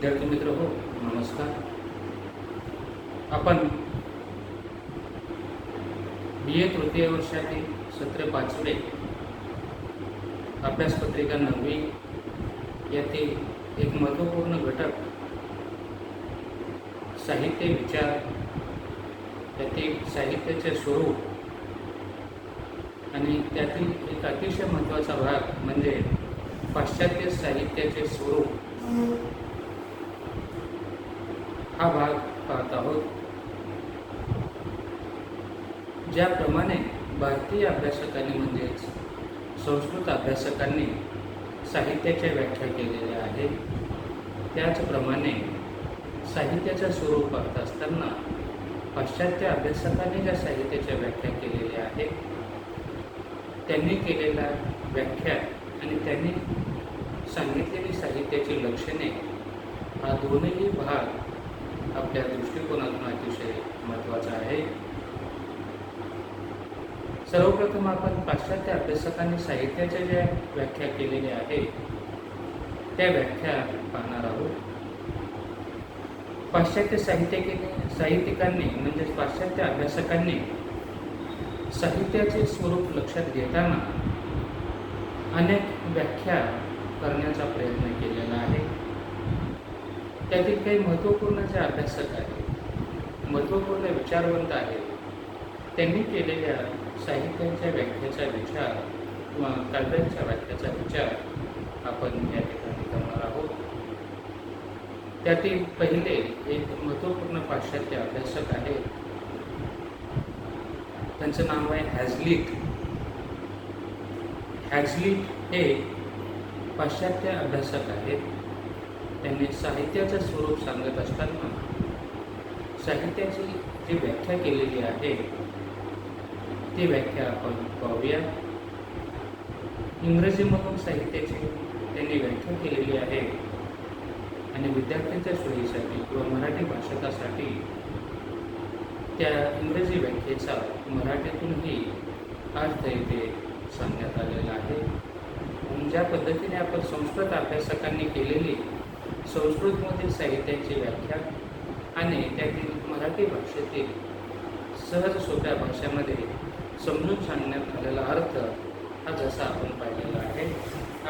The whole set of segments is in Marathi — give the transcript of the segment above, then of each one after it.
विद्यार्थी मित्र हो नमस्कार. आपण बी ए तृतीय वर्षातील सत्र पाचवे अभ्यासपत्रिका नववी यातील एक महत्त्वपूर्ण घटक साहित्य विचार. त्यातील साहित्याचे स्वरूप आणि त्यातील एक अतिशय महत्त्वाचा भाग म्हणजे पाश्चात्य साहित्याचे स्वरूप. हा भाग पाहत आहोत. ज्याप्रमाणे भारतीय अभ्यासकांनी म्हणजेच संस्कृत अभ्यासकांनी साहित्याच्या व्याख्या केलेल्या आहेत त्याचप्रमाणे साहित्याचा स्वरूप पाहत असताना पाश्चात्य अभ्यासकांनी ज्या साहित्याच्या व्याख्या केलेल्या आहेत त्यांनी केलेल्या व्याख्या आणि त्यांनी सांगितलेली साहित्याची लक्षणे हा दोनही भाग आपल्या दृष्टिकोनातून अतिशय महत्त्वाचा आहे. सर्वप्रथम आपण पाश्चात्य अभ्यासकांनी साहित्याच्या ज्या व्याख्या केलेल्या आहे त्या व्याख्या पाहणार आहोत. पाश्चात्य साहित्य साहित्यिकांनी म्हणजेच पाश्चात्य अभ्यासकांनी साहित्याचे स्वरूप लक्षात घेताना अनेक व्याख्या करण्याचा प्रयत्न केला त्यातील काही महत्त्वपूर्ण जे अभ्यासक आहेत महत्त्वपूर्ण विचारवंत आहेत त्यांनी केलेल्या साहित्याच्या व्याख्याचा विचार किंवा काव्यांच्या व्याख्याचा विचार आपण या ठिकाणी करणार आहोत. त्यातील पहिले एक महत्त्वपूर्ण पाश्चात्य अभ्यासक आहेत त्यांचं नाव आहे हॅझलिट. हॅझलिट हे पाश्चात्य अभ्यासक आहेत. त्यांनी साहित्याचं स्वरूप सांगत असताना साहित्याची जी व्याख्या केलेली आहे ती व्याख्या आपण पाहूया. इंग्रजीमधून साहित्याची त्यांनी व्याख्या केलेली आहे आणि विद्यार्थ्यांच्या सोयीसाठी किंवा मराठी भाषकासाठी त्या इंग्रजी व्याख्येचा मराठीतूनही अर्थ इथे सांगण्यात आलेला आहे. ज्या पद्धतीने आपण संस्कृत अभ्यासकांनी केलेली संस्कृतमधील साहित्याची व्याख्या आणि त्यातील मराठी भाषेतील सहज सोप्या भाषेमध्ये समजून सांगण्यात आलेला अर्थ हा जसा आपण पाहिलेला आहे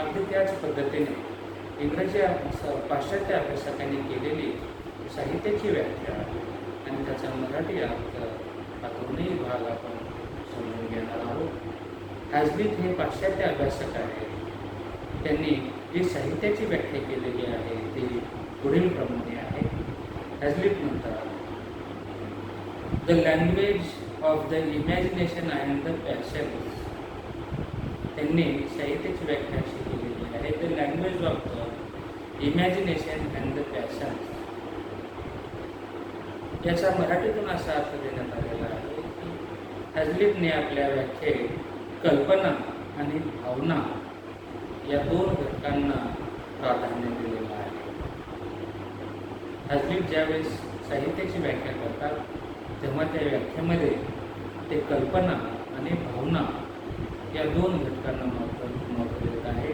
अगदी त्याच पद्धतीने इंग्रजी अभ्यास पाश्चात्य अभ्यासकांनी केलेली साहित्याची व्याख्या आणि त्याचा मराठी अर्थ हा दोन्ही भाग आपण समजून घेणार आहोत. हॅजबीत हे पाश्चात्य अभ्यासक आहेत. त्यांनी जी साहित्याची व्याख्या केलेली आहे ती पुढील प्रमाणे आहे. हॅझलिट म्हणतात the language of the imagination and the passion त्यांनी साहित्याची व्याख्या अशी केलेली आहे the language of the imagination and the passion याचा मराठीतून असा अर्थ देण्यात आलेला आहे की हॅझलिटने आपल्या व्याख्येत कल्पना आणि भावना या दोन घटकांना प्राधान्य दिलेलं आहे. हॅझलिट ज्यावेळेस साहित्याची व्याख्या करतात तेव्हा त्या व्याख्येमध्ये ते कल्पना आणि भावना या दोन घटकांना महत्त्व महत्त्व देत आहे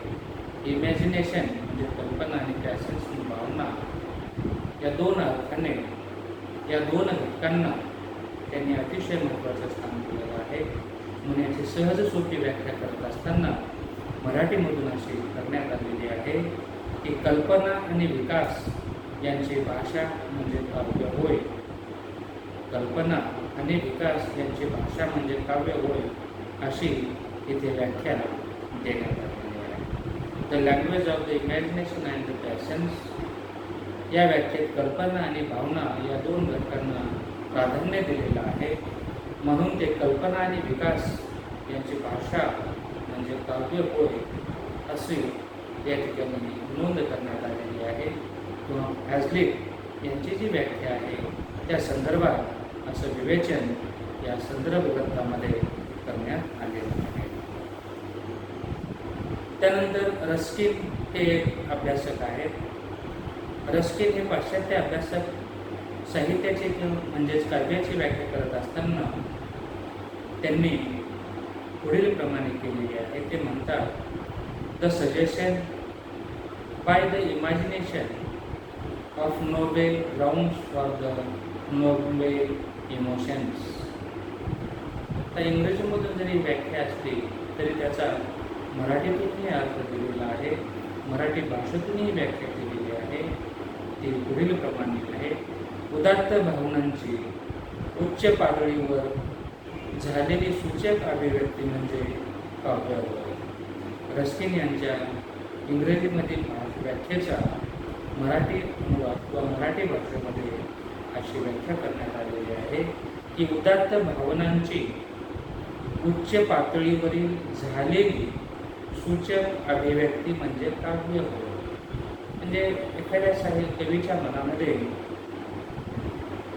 इमॅजिनेशन म्हणजे कल्पना आणि पॅशन्स भावना. या दोन अर्थाने या दोन घटकांना त्यांनी अतिशय महत्त्वाचं स्थान दिलेलं आहे. म्हणून याची सहज सोपी व्याख्या करत असताना मराठीमधून अशी करण्यात आलेली आहे की कल्पना आणि विकास यांची भाषा म्हणजे काव्य होय. कल्पना आणि विकास यांची भाषा म्हणजे काव्य होय अशी इथे व्याख्या देण्यात आलेली आहे. The language of the imagination and the passions या व्याख्येत कल्पना आणि भावना या दोन घटकांना प्राधान्य दिलेलं आहे. म्हणून ते कल्पना आणि विकास यांची भाषा म्हणजे काव्य पोहे अशी या ठिकाणी नोंद करण्यात आलेली आहे. किंवा हॅझलिट यांची जी व्याख्या आहे त्या संदर्भात असं विवेचन या संदर्भ ग्रंथामध्ये करण्यात आलेलं आहे. त्यानंतर रस्किन हे एक अभ्यासक आहेत. रस्किन हे पाश्चात्य अभ्यासक साहित्याची किंवा म्हणजेच काव्याची व्याख्या करत असताना त्यांनी पुढील प्रमाणे केलेली आहे. ते म्हणतात the suggestion by the imagination of noble grounds for the noble emotions तर इंग्रजीमधून जरी व्याख्या असली तरी त्याचा मराठीतूनही अर्थ दिलेला आहे. मराठी भाषेतूनही व्याख्या केलेली आहे. ती पुढील प्रमाणे आहे. उदात्त भावनांची उच्च पातळीवर झालेली सूचक अभिव्यक्ती म्हणजे काव्यावर. रस्किन यांच्या इंग्रजीमधील व्याख्येचा मराठी अनुवाद व मराठी भाषेमध्ये अशी व्याख्या करण्यात आलेली आहे की उदात्त भावनांची उच्च पातळीवरील झालेली सूचक अभिव्यक्ती म्हणजे काव्य होय. म्हणजे एखाद्या साहित्य कवीच्या मनामध्ये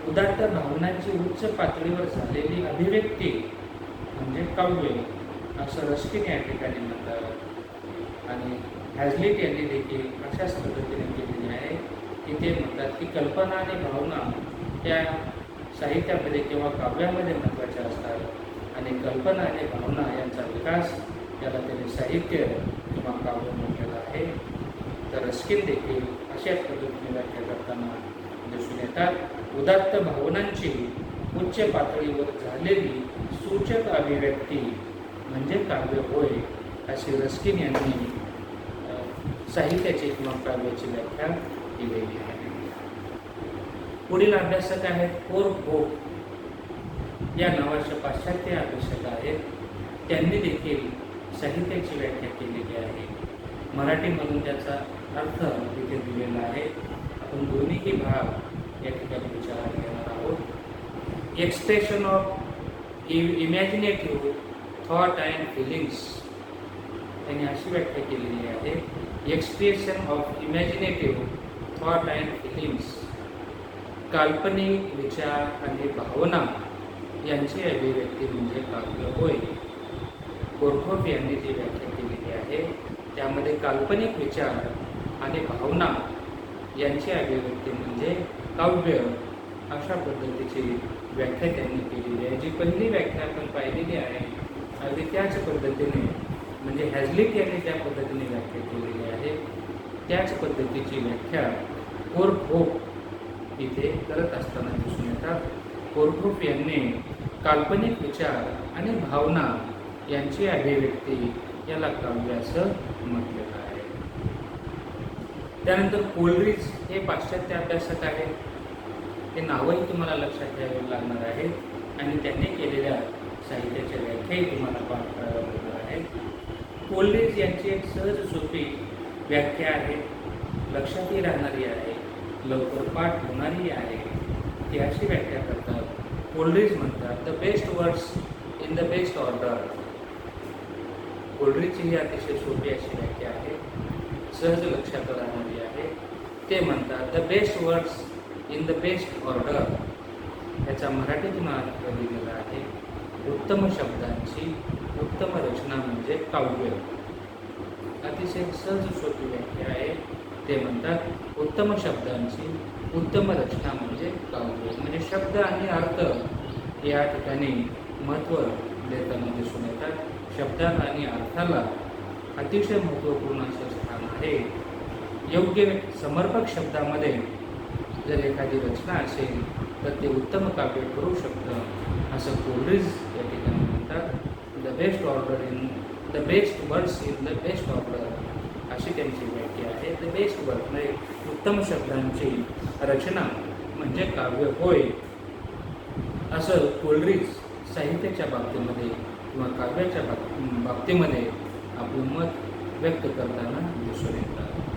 उदात्त भावनांची उच्च पातळीवर झालेली अभिव्यक्ती म्हणजे काव्य असं रस्किन या ठिकाणी म्हणतात. आणि हॅझलिट यांनी देखील अशाच पद्धतीने केलेली आहे की ते म्हणतात की कल्पना आणि भावना त्या साहित्यामध्ये किंवा काव्यामध्ये महत्त्वाच्या असतात. आणि कल्पना आणि भावना यांचा विकास याला त्यांनी साहित्य किंवा काव्य म्हटलेलं आहे तर रस्किन देखील अशाच पद्धतीने व्याख्या करताना दिसून येतात उदात्त भावनांची उच्च पातळीवर झालेली सूचक अभिव्यक्ती म्हणजे काव्य होय अशी रस्किन यांनी साहित्याची किंवा काव्याची व्याख्या केलेली आहे. पुढील अभ्यासक आहेत कोर भोग. या नावाचे पाश्चात्य अभ्यासक आहेत. त्यांनी देखील साहित्याची व्याख्या केलेली आहे. मराठीमधून त्याचा अर्थ तिथे दिलेला आहे. आपण दोन्हीही भाग या ठिकाणी विचारात घेणार आहोत. Expression of imaginative thought and feelings त्यांनी अशी व्याख्या केलेली आहे. Expression of imaginative thought and feelings काल्पनिक विचार आणि भावना यांची अभिव्यक्ती म्हणजे काव्य होय. गोरखोप यांनी जी व्याख्या केलेली आहे त्यामध्ये काल्पनिक विचार आणि भावना यांची अभिव्यक्ती म्हणजे काव्य अशा पद्धतीची व्याख्या त्यांनी केलेली आहे. जी पहिली व्याख्या आपण पाहिलेली आहे अगदी त्याच पद्धतीने म्हणजे हॅझलिक यांनी त्या पद्धतीने व्याख्या केलेली आहे. त्याच पद्धतीची व्याख्या कोरफोप इथे करत असताना दिसून येतात. कोरफोप यांनी काल्पनिक विचार आणि भावना यांची अभिव्यक्ती याला काव्य असं म्हटलं त्यानंतर कोलरीज हे पाश्चात्य अभ्यासक आहेत हे नावही तुम्हाला लक्षात घ्यावे लागणार आहे. आणि त्यांनी केलेल्या साहित्याच्या व्याख्याही तुम्हाला पाठ कराव्या लागणार आहे. कोलरीज यांची एक सहज सोपी व्याख्या आहे. लक्षातही राहणारी आहे. लवकर पाठ होणारी आहे. ती अशी व्याख्या करतात. कोलरीज म्हणतात the best words in the best order कोलरीची ही अतिशय सोपी अशी व्याख्या आहे. सहज लक्षात राहणार ते म्हणतात the best words in the best order याचा मराठीतून अर्थ लिहिलेला आहे. उत्तम शब्दांची उत्तम रचना म्हणजे काव्य. अतिशय सहज सोपी व्याख्या आहे. ते म्हणतात उत्तम शब्दांची उत्तम रचना म्हणजे काव्य. म्हणजे शब्द आणि अर्थ या ठिकाणी महत्त्व देताना दिसून येतात. शब्दाला आणि अर्थाला अतिशय महत्त्वपूर्ण असं स्थान आहे. योग्य समर्पक शब्दामध्ये जर एखादी रचना असेल तर ते उत्तम काव्य करू शकतं. असं कोल्ड्रीज या ठिकाणी म्हणतात the best order in the best words in the best order अशी त्यांची व्याख्या आहे. द बेस्ट वर्ड म्हणजे उत्तम शब्दांची रचना म्हणजे काव्य होय. असं कोल्ड्रीज साहित्याच्या बाबतीमध्ये किंवा काव्याच्या बाब बाबतीमध्ये आपलं मत व्यक्त करताना दिसून येतात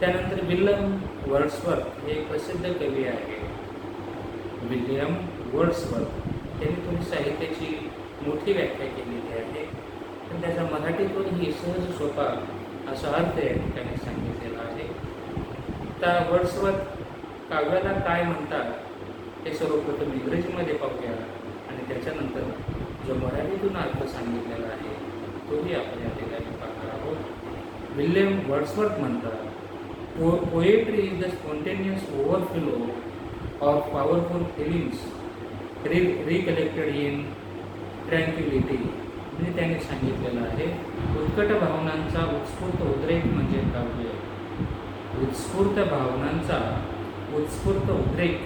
त्यानंतर विल्यम वर्ड्सवर्थ हे एक प्रसिद्ध कवी आहे. William Wordsworth. त्यांनी तुम्ही साहित्याची मोठी व्याख्या केलेली आहे. पण त्याचा मराठीतून ही सहज सोपा असा अर्थ या ठिकाणी सांगितलेला आहे. त्या वर्ड्सवर्थ काव्याला काय म्हणतात हे सर्वप्रथम इंग्रजीमध्ये पाहूया आणि त्याच्यानंतर जो मराठीतून अर्थ सांगितलेला आहे तोही आपण या ठिकाणी पाहणार आहोत. विल्यम वर्ड्सवर्थ म्हणतात po poetry is the overflow of of feelings re re recollected in tranquillity म्हणजे त्याने सांगितलेलं आहे उत्कट भावनांचा उत्स्फूर्त उद्रेक म्हणजे काव्य. उत्स्फूर्त भावनांचा उत्स्फूर्त उद्रेक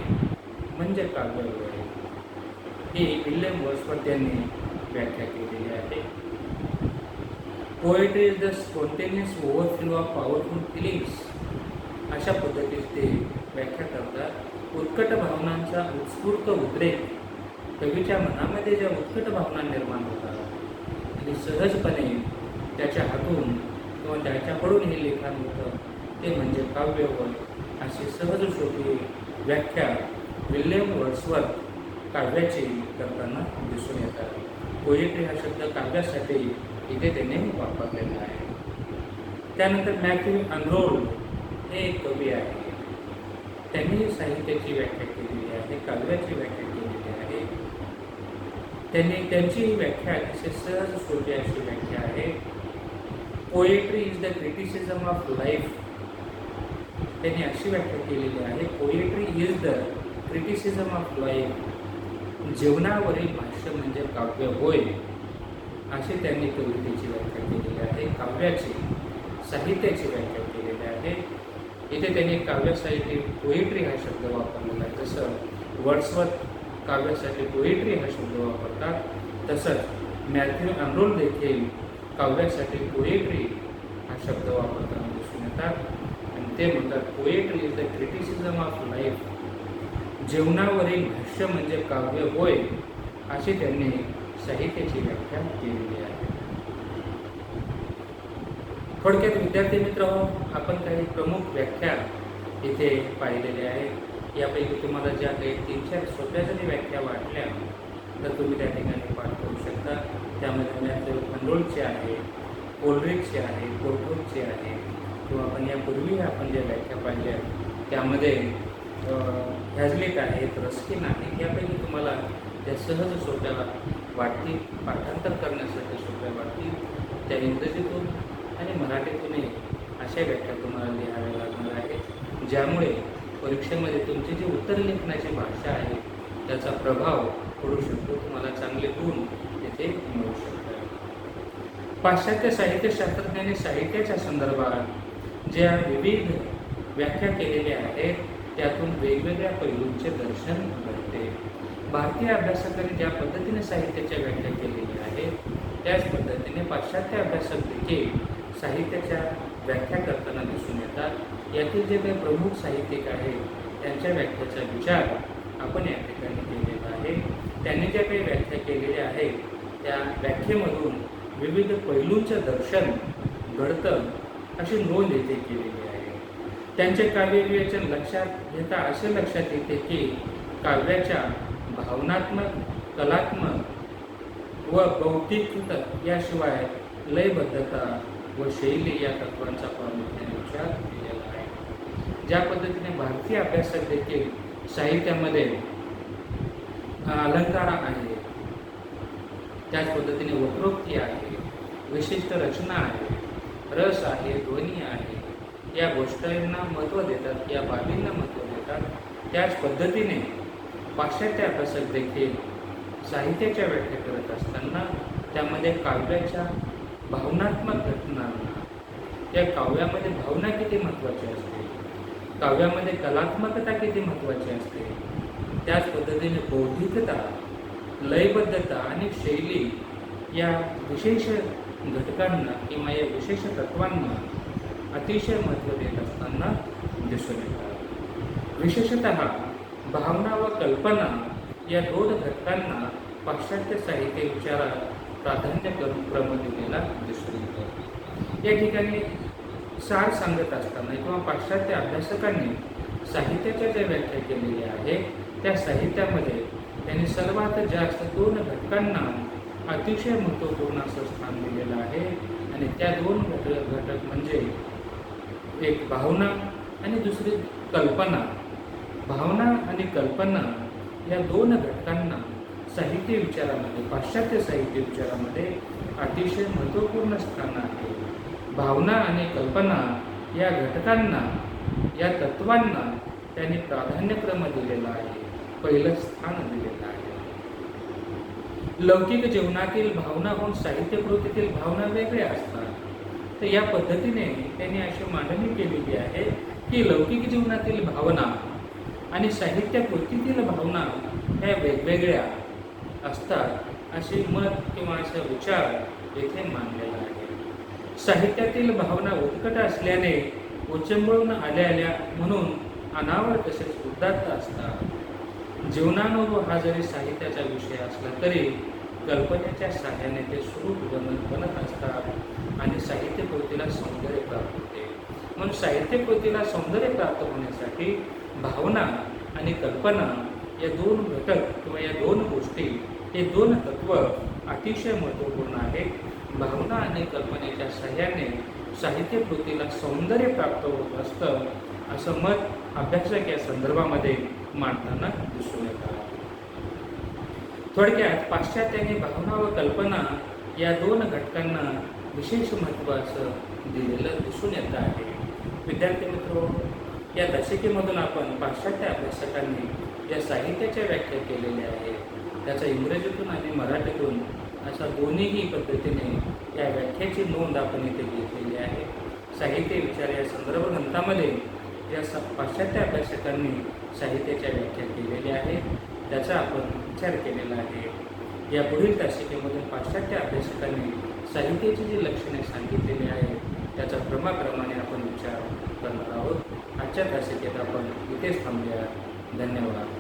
म्हणजे काव्य हे विल्यम वर्सवर्थ यांनी व्याख्या केलेली आहे. Poetry is the spontaneous overflow of powerful feelings अशा पद्धतीत ते व्याख्या करतात. उत्कट भावनांचा उत्स्फूर्त उद्रेक कवीच्या मनामध्ये ज्या उत्कट भावना निर्माण होतात आणि सहजपणे त्याच्या हातून किंवा त्याच्याकडून हे लेखन होतं ते म्हणजे काव्य अशी सहज सोपी व्याख्या विल्यम वर्ड्सवर्थ काव्याची करताना दिसून येतात. पोएट्री हा शब्द काव्यासाठी इथे त्याने वापरलेला आहे. त्यानंतर मॅथ्यू अनरोल हे एक कवी आहे. त्यांनी साहित्याची व्याख्या केलेली आहे काव्याची व्याख्या केलेली आहे. त्यांनी त्यांची व्याख्या अतिशय सहज सोपी अशी व्याख्या आहे. Poetry is the criticism of life त्यांनी अशी व्याख्या केलेली आहे poetry is the criticism of life जीवनावरील भाष्य म्हणजे काव्य होय. अशी त्यांनी कवितेची व्याख्या केलेली आहे काव्याची साहित्याची व्याख्या केलेली आहे. इथे त्यांनी काव्यासाठी पोएट्री हा शब्द वापरलेला आहे. जसं वर्ड्सवर्थ काव्यासाठी पोएट्री हा शब्द वापरतात तसंच मॅथ्यू अनरोल देखील काव्यासाठी पोएट्री हा शब्द वापरताना दिसून येतात. आणि ते म्हणतात poetry is the criticism of life जीवनावरील भाष्य म्हणजे काव्य होय अशी त्यांनी साहित्याची व्याख्या केलेली आहे. थोडक्यात विद्यार्थी मित्र आपण काही प्रमुख व्याख्या इथे पाहिलेल्या आहेत यापैकी तुम्हाला ज्या काही तीन चार सोप्या जरी व्याख्या वाटल्या तर तुम्ही त्या ठिकाणी पाठ करू शकता. त्यामध्ये मॅथ्यू खंडोळचे आहे कोल्ड्रिकची आहे कोर्टोलची आहे. किंवा आपण यापूर्वी आपण ज्या व्याख्या पाहिल्या त्यामध्ये हॅझलेट आहेत रस्किन आहेत यापैकी तुम्हाला त्या सहज सोप्या वाटतील पाठांतर करण्यासाठी सोप्या वाटतील त्या इंग्रजीतून आणि मराठीतूनही अशा व्याख्या तुम्हाला लिहाव्या लागणार आहेत ज्यामुळे परीक्षेमध्ये तुमची जी उत्तर लेखनाची भाषा आहे त्याचा प्रभाव पडू शकतो तुम्हाला चांगले गुण तिथे मिळू शकतात. पाश्चात्य साहित्यशास्त्रज्ञांनी साहित्याच्या संदर्भात ज्या विविध व्याख्या केलेल्या आहेत त्यातून वेगवेगळ्या पैलूंचे दर्शन घडते. भारतीय अभ्यासकांनी ज्या पद्धतीने साहित्याच्या व्याख्या केलेल्या आहेत त्याच पद्धतीने पाश्चात्य अभ्यासक देखील साहित्याच्या व्याख्या करताना दिसून येतात. यातील जे काही प्रमुख साहित्यिक आहेत त्यांच्या व्याख्याचा विचार आपण या ठिकाणी केलेला आहे. त्यांनी ज्या काही व्याख्या केलेल्या आहेत त्या व्याख्येमधून विविध पैलूंचं दर्शन घडतं अशी नोंद येथे केलेली आहे. त्यांचे काव्यविवेचन लक्षात घेता असे लक्षात येते की काव्याच्या भावनात्मक कलात्मक व बौद्धिक याशिवाय लयबद्धता व शैली या तत्वांचा प्रामुख्याने विचार केलेला आहे. ज्या पद्धतीने भारतीय अभ्यासात देखील साहित्यामध्ये अलंकार आहे त्याच पद्धतीने वक्रोक्ती आहे विशिष्ट रचना आहे रस आहे ध्वनी आहे या गोष्टींना महत्त्व देतात या बाबींना महत्त्व देतात त्याच पद्धतीने पाश्चात्य अभ्यासक देखील साहित्याच्या व्याख्या करत असताना त्यामध्ये काव्याच्या भावनात्मक घटनांना या काव्यामध्ये भावना किती महत्त्वाची असते? काव्यामध्ये कलात्मकता किती महत्त्वाची असते? त्याच पद्धतीने बौद्धिकता लयबद्धता आणि शैली या विशेष घटकांना किंवा या विशेष तत्वांना अतिशय महत्त्व देत असताना दिसून येतात. विशेषत भावना व कल्पना या दोन घटकांना पाश्चात्य साहित्य विचारात प्राधान्य करून क्रम दिलेला दिसून येतो. या ठिकाणी सार सांगत असताना किंवा पाश्चात्य अभ्यासकांनी साहित्याच्या ज्या व्याख्या केलेल्या आहे त्या साहित्यामध्ये त्यांनी सर्वात जास्त दोन घटकांना अतिशय महत्त्वपूर्ण असं स्थान दिलेलं आहे. आणि त्या दोन घटक घटक म्हणजे एक भावना आणि दुसरी कल्पना. भावना आणि कल्पना या दोन घटकांना साहित्य विचारामध्ये पाश्चात्य साहित्य विचारामध्ये अतिशय महत्त्वपूर्ण स्थान आहे. भावना आणि कल्पना या घटकांना या तत्वांना त्यांनी प्राधान्यक्रम दिलेला आहे पहिलं स्थान दिलेलं आहे. लौकिक जीवनातील भावना होऊन साहित्यकृतीतील भावना वेगळ्या असतात. तर या पद्धतीने त्यांनी अशी मांडणी केलेली आहे की लौकिक जीवनातील भावना आणि साहित्यकृतीतील भावना ह्या वेगवेगळ्या असतात असे मत किंवा असा विचार येथे मांडलेला आहे. साहित्यातील भावना उत्कट असल्याने उचंबळून आल्या आल्या म्हणून अनावर तसेच उद्दात असतात. जीवनानुभव हा जरी साहित्याचा विषय असला तरी कल्पनेच्या सहाय्याने ते स्वरूप बनत बनत असतात आणि साहित्यकृतीला सौंदर्य प्राप्त होते. म्हणून साहित्यकृतीला सौंदर्य प्राप्त होण्यासाठी भावना आणि कल्पना या दोन घटक किंवा या दोन गोष्टी हे दोन तत्व अतिशय महत्त्वपूर्ण आहेत. भावना आणि कल्पनेच्या सहाय्याने साहित्यकृतीला सौंदर्य प्राप्त होत असतं असं मत अभ्यासक या संदर्भामध्ये मांडताना दिसून येतात थोडक्यात पाश्चात्याने भावना व कल्पना या दोन घटकांना विशेष महत्त्व असं दिलेलं दिसून येत आहे. विद्यार्थी मित्र या दशकेमधून आपण पाश्चात्य अभ्यासकांनी ज्या साहित्याच्या व्याख्या केलेल्या आहेत त्याचा इंग्रजीतून आणि मराठीतून अशा दोन्हीही पद्धतीने या व्याख्याची नोंद आपण इथे घेतलेली आहे. साहित्य विचार या संदर्भ ग्रंथामध्ये या स पाश्चात्य अभ्यासकांनी साहित्याच्या व्याख्या केलेल्या आहेत. त्याचा आपण विचार केलेला आहे. या पुढील तासिकेमधून पाश्चात्य अभ्यासकांनी साहित्याची जी लक्षणे सांगितलेली आहेत त्याचा क्रमाक्रमाने आपण विचार करणार आहोत. आजच्या तासिकेत आपण इथेच थांबूया. धन्यवाद.